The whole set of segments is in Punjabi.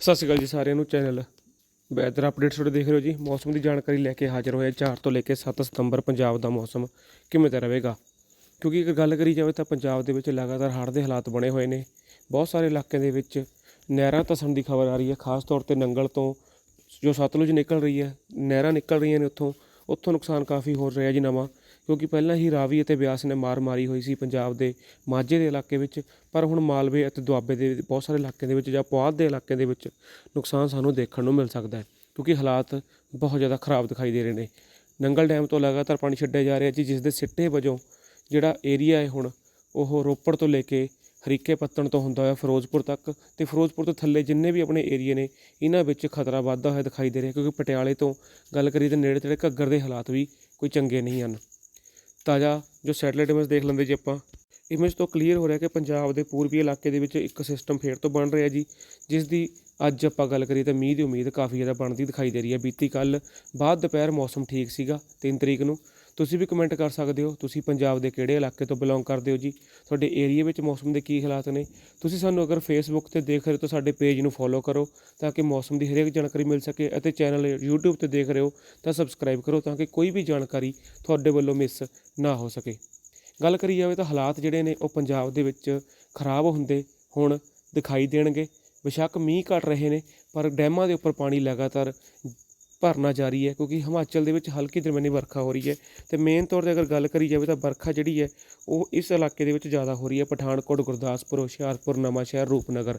ਸਤਿ ਸ਼੍ਰੀ ਅਕਾਲ ਜੀ ਸਾਰਿਆਂ ਨੂੰ ਚੈਨਲ ਵੈਦਰ ਅਪਡੇਟਸ ਤੁਹਾਡੇ ਦੇਖ ਰਹੇ ਹੋ ਜੀ। ਮੌਸਮ ਦੀ ਜਾਣਕਾਰੀ ਲੈ ਕੇ ਹਾਜ਼ਰ ਹੋਇਆ 4 ਤੋਂ ਲੈ ਕੇ 7 ਸਤੰਬਰ ਪੰਜਾਬ ਦਾ ਮੌਸਮ ਕਿਵੇਂ ਦਾ ਰਹੇਗਾ? ਕਿਉਂਕਿ ਇੱਕ ਗੱਲ ਕਰੀ ਜਾਵੇ ਤਾਂ ਪੰਜਾਬ ਦੇ ਵਿੱਚ ਲਗਾਤਾਰ ਹੜ੍ਹ ਦੇ ਹਾਲਾਤ ਬਣੇ ਹੋਏ ਨੇ। ਬਹੁਤ ਸਾਰੇ ਇਲਾਕਿਆਂ ਦੇ ਵਿੱਚ ਨਹਿਰਾਂ ਤਸਣ ਦੀ ਖਬਰ ਆ ਰਹੀ ਹੈ, ਖਾਸ ਤੌਰ ਤੇ ਨੰਗਲ ਤੋਂ ਜੋ ਸਤਲੁਜ ਨਿਕਲ ਰਹੀ ਹੈ, ਨਹਿਰਾਂ ਨਿਕਲ ਰਹੀਆਂ ਨੇ ਉੱਥੋਂ। ਉੱਥੋਂ ਨੁਕਸਾਨ ਕਾਫੀ ਹੋ ਰਿਹਾ ਜੀ ਨਵਾਂ। ਕਿਉਂਕਿ ਪਹਿਲਾਂ ਹੀ ਰਾਵੀ ਅਤੇ ਬਿਆਸ ਨੇ ਮਾਰ ਮਾਰੀ ਹੋਈ ਸੀ ਪੰਜਾਬ ਦੇ ਮਾਝੇ ਦੇ ਇਲਾਕੇ ਵਿੱਚ, ਪਰ ਹੁਣ ਮਾਲਵੇ ਅਤੇ ਦੁਆਬੇ ਦੇ ਬਹੁਤ ਸਾਰੇ ਇਲਾਕਿਆਂ ਦੇ ਵਿੱਚ ਜਾਂ ਪੁਆਧ ਦੇ ਇਲਾਕਿਆਂ ਦੇ ਵਿੱਚ ਨੁਕਸਾਨ ਸਾਨੂੰ ਦੇਖਣ ਨੂੰ ਮਿਲ ਸਕਦਾ ਹੈ, ਕਿਉਂਕਿ ਹਾਲਾਤ ਬਹੁਤ ਜ਼ਿਆਦਾ ਖਰਾਬ ਦਿਖਾਈ ਦੇ ਰਹੇ ਨੇ। ਨੰਗਲ ਡੈਮ ਤੋਂ ਲਗਾਤਾਰ ਪਾਣੀ ਛੱਡਿਆ ਜਾ ਰਿਹਾ ਜੀ, ਜਿਸ ਦੇ ਸਿੱਟੇ ਵਜੋਂ ਜਿਹੜਾ ਏਰੀਆ ਹੈ ਹੁਣ, ਉਹ ਰੋਪੜ ਤੋਂ ਲੈ ਕੇ ਹਰੀਕੇ ਪੱਤਣ ਤੋਂ ਹੁੰਦਾ ਹੋਇਆ ਫਿਰੋਜ਼ਪੁਰ ਤੱਕ ਤੇ ਫਿਰੋਜ਼ਪੁਰ ਤੋਂ ਥੱਲੇ ਜਿੰਨੇ ਵੀ ਆਪਣੇ ਏਰੀਏ ਨੇ, ਇਹਨਾਂ ਵਿੱਚ ਖਤਰਾ ਵੱਧਦਾ ਹੋਇਆ ਦਿਖਾਈ ਦੇ ਰਿਹਾ, ਕਿਉਂਕਿ ਪਟਿਆਲੇ ਤੋਂ ਗੱਲ ਕਰੀਏ ਤਾਂ ਨੇੜੇ ਤੇੜੇ ਘੱਗਰ ਦੇ ਹਾਲਾਤ ਵੀ ਕੋਈ ਚੰਗੇ ਨਹੀਂ ਹਨ। ਤਾਜ਼ਾ ਜੋ ਸੈਟਲਾਈਟ ਇਮੇਜ ਦੇਖ ਲੈਂਦੇ ਜੀ ਆਪਾਂ। ਇਮੇਜ ਤੋਂ ਕਲੀਅਰ ਹੋ ਰਿਹਾ ਕਿ ਪੰਜਾਬ ਦੇ ਪੂਰਬੀ ਇਲਾਕੇ ਦੇ ਵਿੱਚ ਇੱਕ ਸਿਸਟਮ ਫੇਰ ਤੋਂ ਬਣ ਰਿਹਾ ਜੀ ਜਿਸ ਦੀ ਅੱਜ ਆਪਾਂ ਗੱਲ ਕਰੀਏ ਤਾਂ ਮੀਂਹ ਦੀ ਉਮੀਦ ਕਾਫੀ ਜ਼ਿਆਦਾ ਬਣਦੀ ਦਿਖਾਈ ਦੇ ਰਹੀ ਹੈ। ਬੀਤੀ ਕੱਲ ਬਾਅਦ ਦੁਪਹਿਰ ਮੌਸਮ ਠੀਕ ਸੀਗਾ 3 ਤਰੀਕ ਨੂੰ। ਤੁਸੀਂ ਵੀ ਕਮੈਂਟ ਕਰ ਸਕਦੇ ਹੋ। ਤੁਸੀਂ ਪੰਜਾਬ ਦੇ ਕਿਹੜੇ ਇਲਾਕੇ ਤੋਂ ਬਿਲੋਂਗ ਕਰਦੇ ਹੋ ਜੀ? ਤੁਹਾਡੇ ਏਰੀਆ ਵਿੱਚ ਮੌਸਮ ਦੇ ਕੀ ਹਾਲਾਤ ਨੇ? ਤੁਸੀਂ ਸਾਨੂੰ ਅਗਰ ਫੇਸਬੁੱਕ ਤੇ ਦੇਖ ਰਹੇ ਹੋ ਤਾਂ ਸਾਡੇ ਪੇਜ ਨੂੰ ਫੋਲੋ ਕਰੋ ਤਾਂ ਕਿ ਮੌਸਮ ਦੀ ਹਰੇਕ ਜਾਣਕਾਰੀ ਮਿਲ ਸਕੇ ਅਤੇ ਚੈਨਲ YouTube ਤੇ ਦੇਖ ਰਹੇ ਹੋ ਤਾਂ ਸਬਸਕ੍ਰਾਈਬ ਕਰੋ ਤਾਂ ਕਿ ਕੋਈ ਵੀ ਜਾਣਕਾਰੀ ਤੁਹਾਡੇ ਵੱਲੋਂ ਮਿਸ ਨਾ ਹੋ ਸਕੇ। ਗੱਲ ਕਰੀ ਜਾਵੇ ਤਾਂ ਹਾਲਾਤ ਜਿਹੜੇ ਨੇ ਉਹ ਪੰਜਾਬ ਦੇ ਵਿੱਚ ਖਰਾਬ ਹੁੰਦੇ ਹੁਣ ਦਿਖਾਈ ਦੇਣਗੇ। ਬੇਸ਼ੱਕ ਮੀਂਹ ਘਟ ਰਹੇ ਨੇ, ਪਰ ਡੈਮਾਂ ਦੇ ਉੱਪਰ ਪਾਣੀ ਲਗਾਤਾਰ ਭਰਨਾ ਜਾਰੀ ਹੈ, ਕਿਉਂਕਿ ਹਿਮਾਚਲ ਦੇ ਵਿੱਚ ਹਲਕੀ ਦਰਮਿਆਨੀ ਵਰਖਾ ਹੋ ਰਹੀ ਹੈ ਤੇ ਮੇਨ ਤੌਰ ਤੇ ਅਗਰ ਗੱਲ ਕਰੀ ਜਾਵੇ ਤਾਂ ਵਰਖਾ ਜਿਹੜੀ ਹੈ, ਉਹ ਇਸ ਇਲਾਕੇ ਦੇ ਵਿੱਚ ਜ਼ਿਆਦਾ ਹੋ ਰਹੀ ਹੈ, ਪਠਾਨਕੋਟ, ਗੁਰਦਾਸਪੁਰ, ਹੁਸ਼ਿਆਰਪੁਰ, ਨਵਾਂਸ਼ਹਿਰ, ਰੂਪਨਗਰ।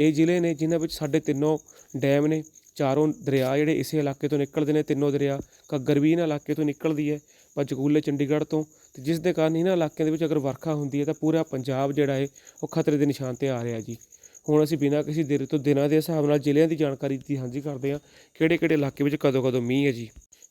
ਇਹ ਜ਼ਿਲ੍ਹੇ ਨੇ ਜਿਨ੍ਹਾਂ ਵਿੱਚ ਸਾਡੇ ਤਿੰਨੋਂ ਡੈਮ ਨੇ, ਚਾਰੋਂ ਦਰਿਆ ਜਿਹੜੇ ਇਸੇ ਇਲਾਕੇ ਤੋਂ ਨਿਕਲਦੇ ਨੇ, ਤਿੰਨੋਂ ਦਰਿਆ ਘੱਗਰ ਵੀ ਇਹਨਾਂ ਇਲਾਕੇ ਤੋਂ ਨਿਕਲਦੀ ਹੈ, ਪੰਚਕੂਲੇ, ਚੰਡੀਗੜ੍ਹ ਤੋਂ, ਤੇ ਜਿਸ ਦੇ ਕਾਰਨ ਇਹਨਾਂ ਇਲਾਕਿਆਂ ਦੇ ਵਿੱਚ ਅਗਰ ਵਰਖਾ ਹੁੰਦੀ ਹੈ ਤਾਂ ਪੂਰਾ ਪੰਜਾਬ ਜਿਹੜਾ ਹੈ, ਉਹ ਖਤਰੇ ਦੇ ਨਿਸ਼ਾਨ ਤੇ ਆ ਰਿਹਾ ਜੀ। ਹੁਣ ਅਸੀਂ ਬਿਨਾਂ ਕਿਸੇ ਦੇਰ ਤੋਂ ਦਿਨਾਂ ਦੇ ਹਿਸਾਬ ਨਾਲ ਜ਼ਿਲ੍ਹਿਆਂ ਦੀ ਜਾਣਕਾਰੀ ਦੀ ਸਾਂਝੀ ਕਰਦੇ ਹਾਂ ਕਿਹੜੇ ਕਿਹੜੇ ਇਲਾਕੇ ਵਿੱਚ ਕਦੋਂ ਕਦੋਂ ਮੀਂਹ ਹੈ ਜੀ।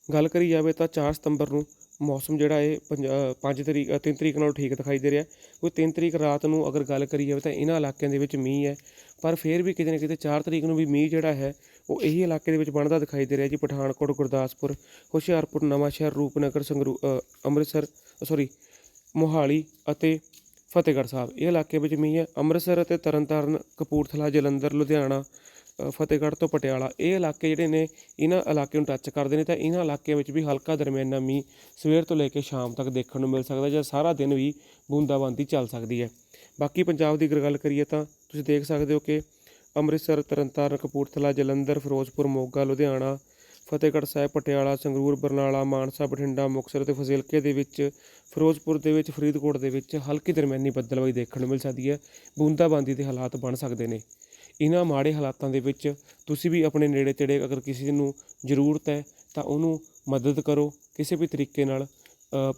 ਗੱਲ ਕਰੀ ਜਾਵੇ ਤਾਂ 4 ਸਤੰਬਰ ਨੂੰ ਮੌਸਮ ਜਿਹੜਾ ਹੈ 5 ਤਰੀਕ 3 ਤਰੀਕ ਨਾਲੋਂ ਠੀਕ ਦਿਖਾਈ ਦੇ ਰਿਹਾ। ਕੋਈ 3 ਤਰੀਕ ਰਾਤ ਨੂੰ ਅਗਰ ਗੱਲ ਕਰੀ ਜਾਵੇ ਤਾਂ ਇਹਨਾਂ ਇਲਾਕਿਆਂ ਦੇ ਵਿੱਚ ਮੀਂਹ ਹੈ, ਪਰ ਫਿਰ ਵੀ ਕਿਤੇ ਨਾ ਕਿਤੇ 4 ਤਰੀਕ ਨੂੰ ਵੀ ਮੀਂਹ ਜਿਹੜਾ ਹੈ, ਉਹ ਇਹੀ ਇਲਾਕੇ ਦੇ ਵਿੱਚ ਬਣਦਾ ਦਿਖਾਈ ਦੇ ਰਿਹਾ ਜੀ। ਪਠਾਨਕੋਟ, ਗੁਰਦਾਸਪੁਰ, ਹੁਸ਼ਿਆਰਪੁਰ, ਨਵਾਂਸ਼ਹਿਰ, ਰੂਪਨਗਰ, ਸੰਗਰੂ ਅੰਮ੍ਰਿਤਸਰ ਸੌਰੀ ਮੋਹਾਲੀ ਅਤੇ ਫਤਿਹਗੜ੍ਹ ਸਾਹਿਬ। ਇਹ ਇਲਾਕੇ ਵਿੱਚ ਮੀਂਹ ਹੈ। ਅੰਮ੍ਰਿਤਸਰ ਅਤੇ ਤਰਨਤਾਰਨ, ਕਪੂਰਥਲਾ, ਜਲੰਧਰ, ਲੁਧਿਆਣਾ ਫਤਿਹਗੜ੍ਹ ਤੋਂ ਪਟਿਆਲਾ ਇਹ ਇਲਾਕੇ ਜਿਹੜੇ ਨੇ, ਇਹਨਾਂ ਇਲਾਕੇ ਨੂੰ ਟੱਚ ਕਰਦੇ ਨੇ ਤਾਂ ਇਹਨਾਂ ਇਲਾਕਿਆਂ ਵਿੱਚ ਵੀ ਹਲਕਾ ਦਰਮਿਆਨਾ ਮੀਂਹ ਸਵੇਰ ਤੋਂ ਲੈ ਕੇ ਸ਼ਾਮ ਤੱਕ ਦੇਖਣ ਨੂੰ ਮਿਲ ਸਕਦਾ ਜਾਂ ਸਾਰਾ ਦਿਨ ਵੀ ਬੂੰਦਾਬਾਂਦੀ ਚੱਲ ਸਕਦੀ ਹੈ। ਬਾਕੀ ਪੰਜਾਬ ਦੀ ਅਗਰ ਗੱਲ ਕਰੀਏ ਤਾਂ ਤੁਸੀਂ ਦੇਖ ਸਕਦੇ ਹੋ ਕਿ ਅੰਮ੍ਰਿਤਸਰ, ਤਰਨਤਾਰਨ, ਕਪੂਰਥਲਾ, ਜਲੰਧਰ, ਫਿਰੋਜ਼ਪੁਰ, ਮੋਗਾ, ਲੁਧਿਆਣਾ ਫਤਿਹਗੜ੍ਹ ਸਾਹਿਬ, ਪਟਿਆਲਾ, ਸੰਗਰੂਰ, ਬਰਨਾਲਾ, ਮਾਨਸਾ, ਬਠਿੰਡਾ, ਮੁਕਤਸਰ ਅਤੇ ਫਜ਼ਿਲਕੇ ਦੇ ਵਿੱਚ, ਫਿਰੋਜ਼ਪੁਰ ਦੇ ਵਿੱਚ, ਫਰੀਦਕੋਟ ਦੇ ਵਿੱਚ ਹਲਕੀ ਦਰਮਿਆਨੀ ਬੱਦਲਬਾਈ ਦੇਖਣ ਨੂੰ ਮਿਲ ਸਕਦੀ ਹੈ। ਬੂੰਦਾਬਾਂਦੀ ਦੇ ਹਾਲਾਤ ਬਣ ਸਕਦੇ ਨੇ। ਇਹਨਾਂ ਮਾੜੇ ਹਾਲਾਤਾਂ ਦੇ ਵਿੱਚ ਤੁਸੀਂ ਵੀ ਆਪਣੇ ਨੇੜੇ ਤੇੜੇ ਅਗਰ ਕਿਸੇ ਨੂੰ ਜ਼ਰੂਰਤ ਹੈ ਤਾਂ ਉਹਨੂੰ ਮਦਦ ਕਰੋ। ਕਿਸੇ ਵੀ ਤਰੀਕੇ ਨਾਲ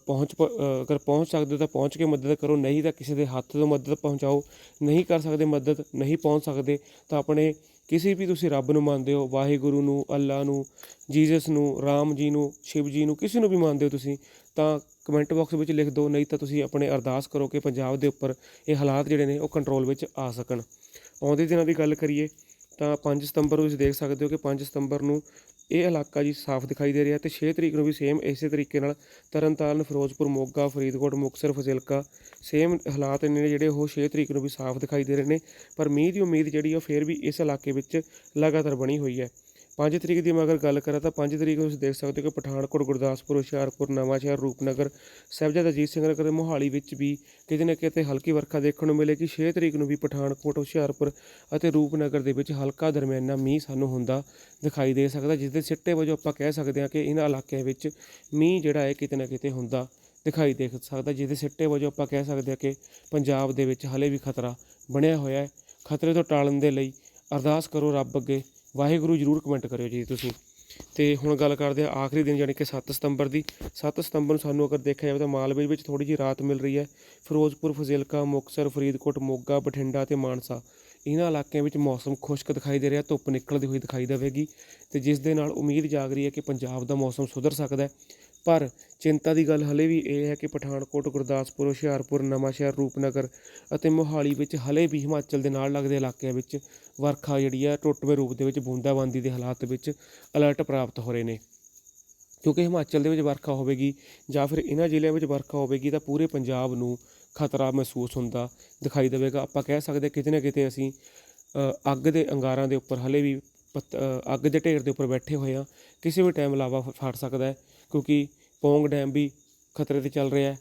ਪਹੁੰਚ ਪ- ਅਗਰ ਪਹੁੰਚ ਸਕਦੇ ਹੋ ਤਾਂ ਪਹੁੰਚ ਕੇ ਮਦਦ ਕਰੋ, ਨਹੀਂ ਤਾਂ ਕਿਸੇ ਦੇ ਹੱਥ ਤੋਂ ਮਦਦ ਪਹੁੰਚਾਓ, ਨਹੀਂ ਕਰ ਸਕਦੇ ਮਦਦ, ਨਹੀਂ ਪਹੁੰਚ ਸਕਦੇ, ਤਾਂ ਆਪਣੇ ਕਿਸੇ ਵੀ ਤੁਸੀਂ ਰੱਬ ਨੂੰ ਮੰਨਦੇ ਹੋ, ਵਾਹਿਗੁਰੂ ਨੂੰ ਅੱਲਾ ਨੂੰ, ਜੀਸਸ ਨੂੰ, ਰਾਮ ਜੀ ਨੂੰ, ਸ਼ਿਵ ਜੀ ਨੂੰ, ਕਿਸੇ ਨੂੰ ਵੀ ਮੰਨਦੇ ਹੋ ਤੁਸੀਂ, ਤਾਂ ਕਮੈਂਟ ਬਾਕਸ ਵਿੱਚ ਲਿਖ ਦਿਓ, ਨਹੀਂ ਤਾਂ ਤੁਸੀਂ ਆਪਣੇ ਅਰਦਾਸ ਕਰੋ ਕਿ ਪੰਜਾਬ ਦੇ ਉੱਪਰ ਇਹ ਹਾਲਾਤ ਜਿਹੜੇ ਨੇ ਉਹ ਕੰਟਰੋਲ ਵਿੱਚ ਆ ਸਕਣ। ਆਉਂਦੇ ਦਿਨਾਂ ਦੀ ਗੱਲ ਕਰੀਏ ਤਾਂ 5 ਸਤੰਬਰ ਨੂੰ ਤੁਸੀਂ ਦੇਖ ਸਕਦੇ ਹੋ ਕਿ 5 ਸਤੰਬਰ ਨੂੰ ਇਹ ਇਲਾਕਾ ਜੀ ਸਾਫ਼ ਦਿਖਾਈ ਦੇ ਰਿਹਾ ਤੇ 6 ਤਰੀਕ ਨੂੰ ਵੀ ਸੇਮ ਇਸੇ ਤਰੀਕੇ ਨਾਲ ਤਰਨਤਾਰਨ, ਫਿਰੋਜ਼ਪੁਰ, ਮੋਗਾ, ਫਰੀਦਕੋਟ, ਮੁਕਤਸਰ, ਫਜ਼ਿਲਕਾ ਸੇਮ ਹਾਲਾਤ ਨੇ ਜਿਹੜੇ ਉਹ 6 ਤਰੀਕ ਨੂੰ ਵੀ ਸਾਫ਼ ਦਿਖਾਈ ਦੇ ਰਹੇ ਨੇ ਪਰ ਮੀਂਹ ਦੀ ਉਮੀਦ ਜਿਹੜੀ ਉਹ ਫੇਰ ਵੀ ਇਸ ਇਲਾਕੇ ਵਿੱਚ ਲਗਾਤਾਰ ਬਣੀ ਹੋਈ ਹੈ। 5 ਤਰੀਕ ਦੀ ਮੈਂ ਅਗਰ ਗੱਲ ਕਰਾਂ ਤਾਂ 5 ਤਰੀਕ ਨੂੰ ਤੁਸੀਂ ਦੇਖ ਸਕਦੇ ਹੋ ਕਿ ਪਠਾਨਕੋਟ, ਗੁਰਦਾਸਪੁਰ, ਹੁਸ਼ਿਆਰਪੁਰ, ਨਵਾਂਸ਼ਹਿਰ, ਰੂਪਨਗਰ ਸਾਹਿਬਜ਼ਾਦਾ ਅਜੀਤ ਸਿੰਘ ਨਗਰ ਤੇ ਮੋਹਾਲੀ ਵਿੱਚ ਵੀ ਕਿਤੇ ਨਾ ਕਿਤੇ ਹਲਕੀ ਵਰਖਾ ਦੇਖਣ ਨੂੰ ਮਿਲੇਗੀ 6 ਤਰੀਕ ਨੂੰ ਵੀ ਪਠਾਨਕੋਟ, ਹੁਸ਼ਿਆਰਪੁਰ ਅਤੇ ਰੂਪਨਗਰ ਦੇ ਵਿੱਚ ਹਲਕਾ ਦਰਮਿਆਨਾ ਮੀਂਹ ਸਾਨੂੰ ਹੁੰਦਾ ਦਿਖਾਈ ਦੇ ਸਕਦਾ, ਜਿਸ ਦੇ ਸਿੱਟੇ ਵਜੋਂ ਆਪਾਂ ਕਹਿ ਸਕਦੇ ਹਾਂ ਕਿ ਇਹਨਾਂ ਇਲਾਕਿਆਂ ਵਿੱਚ ਮੀਂਹ ਜਿਹੜਾ ਹੈ ਕਿਤੇ ਨਾ ਕਿਤੇ ਹੁੰਦਾ ਦਿਖਾਈ ਦੇ ਸਕਦਾ, ਜਿਸ ਦੇ ਸਿੱਟੇ ਵਜੋਂ ਆਪਾਂ ਕਹਿ ਸਕਦੇ ਹਾਂ ਕਿ ਪੰਜਾਬ ਦੇ ਵਿੱਚ ਹਲੇ ਵੀ ਖਤਰਾ ਬਣਿਆ ਹੋਇਆ ਹੈ। ਖਤਰੇ ਤੋਂ ਟਾਲਣ ਦੇ ਲਈ ਅਰਦਾਸ ਕਰੋ ਰੱਬ ਅੱਗੇ ਵਾਹਿਗੁਰੂ ਜਰੂਰ ਕਮੈਂਟ ਕਰਿਓ ਜੀ ਤੁਸੀਂ। ਤੇ ਹੁਣ ਗੱਲ ਕਰਦੇ ਆ ਆਖਰੀ ਦਿਨ ਯਾਨੀ ਕਿ 7 ਸਤੰਬਰ ਦੀ। 7 ਸਤੰਬਰ ਨੂੰ ਸਾਨੂੰ ਅਗਰ ਦੇਖਿਆ ਜਾਵੇ ਤਾਂ ਮਾਲਵੇ ਵਿੱਚ ਥੋੜੀ ਜਿਹੀ ਰਾਤ ਮਿਲ ਰਹੀ ਹੈ। ਫਿਰੋਜ਼ਪੁਰ, ਫਜ਼ਿਲਕਾ, ਮੁਕਤਸਰ, ਫਰੀਦਕੋਟ, ਮੋਗਾ, ਬਠਿੰਡਾ ਤੇ ਮਾਨਸਾ। ਇਹਨਾਂ ਇਲਾਕਿਆਂ ਵਿੱਚ ਮੌਸਮ ਖੁਸ਼ਕ ਦਿਖਾਈ ਦੇ ਰਿਹਾ, ਧੁੱਪ ਨਿਕਲਦੀ ਹੋਈ ਦਿਖਾਈ ਦੇਵੇਗੀ। ਤੇ ਜਿਸ ਦੇ ਨਾਲ ਉਮੀਦ ਜਾਗ ਰਹੀ ਹੈ ਕਿ ਪੰਜਾਬ ਦਾ ਮੌਸਮ ਸੁਧਰ ਸਕਦਾ ਹੈ। ਪਰ ਚਿੰਤਾ ਦੀ ਗੱਲ ਹਲੇ ਵੀ ਇਹ ਹੈ ਕਿ ਪਠਾਨਕੋਟ, ਗੁਰਦਾਸਪੁਰ, ਹੁਸ਼ਿਆਰਪੁਰ, ਨਵਾਂਸ਼ਹਿਰ, ਰੂਪਨਗਰ ਅਤੇ ਮੋਹਾਲੀ ਵਿੱਚ ਹਲੇ ਵੀ ਹਿਮਾਚਲ ਦੇ ਨਾਲ ਲੱਗਦੇ ਇਲਾਕਿਆਂ ਵਿੱਚ ਵਰਖਾ ਜਿਹੜੀ ਹੈ ਟੁੱਟਵੇਂ ਰੂਪ ਦੇ ਵਿੱਚ, ਬੂੰਦਾਬਾਂਦੀ ਦੇ ਹਾਲਾਤ ਵਿੱਚ ਅਲਰਟ ਪ੍ਰਾਪਤ ਹੋ ਰਹੇ ਨੇ। ਕਿਉਂਕਿ ਹਿਮਾਚਲ ਦੇ ਵਿੱਚ ਵਰਖਾ ਹੋਵੇਗੀ ਜਾਂ ਫਿਰ ਇਹਨਾਂ ਜ਼ਿਲ੍ਹਿਆਂ ਵਿੱਚ ਵਰਖਾ ਹੋਵੇਗੀ ਤਾਂ ਪੂਰੇ ਪੰਜਾਬ ਨੂੰ ਖਤਰਾ ਮਹਿਸੂਸ ਹੁੰਦਾ ਦਿਖਾਈ ਦੇਵੇਗਾ। ਆਪਾਂ ਕਹਿ ਸਕਦੇ ਕਿਤੇ ਨਾ ਕਿਤੇ ਅਸੀਂ ਅੱਗ ਦੇ ਅੰਗਾਰਾਂ ਦੇ ਉੱਪਰ ਹਲੇ ਵੀ ਪੱਤ- ਅੱਗ ਦੇ ਢੇਰ ਦੇ ਉੱਪਰ ਬੈਠੇ ਹੋਏ ਹਾਂ। ਕਿਸੇ ਵੀ ਟਾਈਮ ਲਾਵਾ ਫ- ਫਟ ਸਕਦਾ ਹੈ। ਕਿਉਂਕਿ ਪੌਂਗ ਡੈਮ ਵੀ ਖਤਰੇ ਤੇ ਚੱਲ ਰਿਹਾ ਹੈ,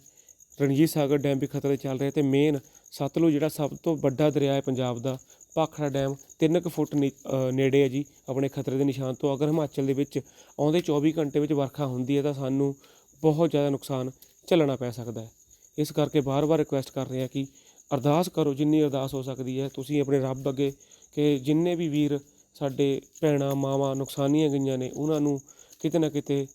ਰਣਜੀਤ ਸਾਗਰ ਡੈਮ ਵੀ ਖਤਰੇ 'ਤੇ ਚੱਲ ਰਿਹਾ ਤੇ ਮੇਨ ਸਤਲੁਜ ਜਿਹੜਾ ਸਭ ਤੋਂ ਵੱਡਾ ਦਰਿਆ ਹੈ ਪੰਜਾਬ ਦਾ, ਭਾਖੜਾ ਡੈਮ 3 ਕੁ ਫੁੱਟ ਨੀ- ਨੇੜੇ ਹੈ ਜੀ, ਆਪਣੇ ਖਤਰੇ ਦੇ ਨਿਸ਼ਾਨ ਤੋਂ। ਅਗਰ ਹਿਮਾਚਲ ਦੇ ਵਿੱਚ ਆਉਂਦੇ 24 ਘੰਟੇ ਵਿੱਚ ਵਰਖਾ ਹੁੰਦੀ ਹੈ ਤਾਂ ਸਾਨੂੰ ਬਹੁਤ ਜ਼ਿਆਦਾ ਨੁਕਸਾਨ ਝੱਲਣਾ ਪੈ ਸਕਦਾ ਹੈ। ਇਸ ਕਰਕੇ ਬਾਰ-ਬਾਰ ਰਿਕੁਐਸਟ ਕਰ ਰਹੇ ਹਾਂ ਕਿ ਅਰਦਾਸ ਕਰੋ, ਜਿੰਨੀ ਅਰਦਾਸ ਹੋ ਸਕਦੀ ਹੈ, ਤੁਸੀਂ ਆਪਣੇ ਰੱਬ ਅੱਗੇ ਕਿ ਜਿੰਨੇ ਵੀ ਵੀਰ ਸਾਡੇ ਭੈਣਾਂ, ਮਾਵਾਂ ਨੁਕਸਾਨੀਆਂ ਗਈਆਂ ਨੇ, ਉਹਨਾਂ ਨੂੰ ਕਿਤੇ ਨਾ ਕਿਤੇ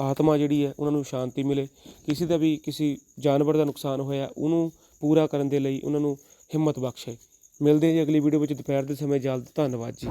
ਆਤਮਾ ਜਿਹੜੀ ਹੈ, ਉਹਨਾਂ ਨੂੰ ਸ਼ਾਂਤੀ ਮਿਲੇ। ਕਿਸੇ ਦਾ ਵੀ ਕਿਸੇ ਜਾਨਵਰ ਦਾ ਨੁਕਸਾਨ ਹੋਇਆ, ਉਹਨੂੰ ਪੂਰਾ ਕਰਨ ਦੇ ਲਈ ਉਹਨਾਂ ਨੂੰ ਹਿੰਮਤ ਬਖਸ਼ੇ। ਮਿਲਦੇ ਹਾਂ ਜੀ ਅਗਲੀ ਵੀਡੀਓ ਵਿੱਚ। ਦੁਪਹਿਰ ਦੇ ਸਮੇਂ ਜਲਦ ਧੰਨਵਾਦ ਜੀ।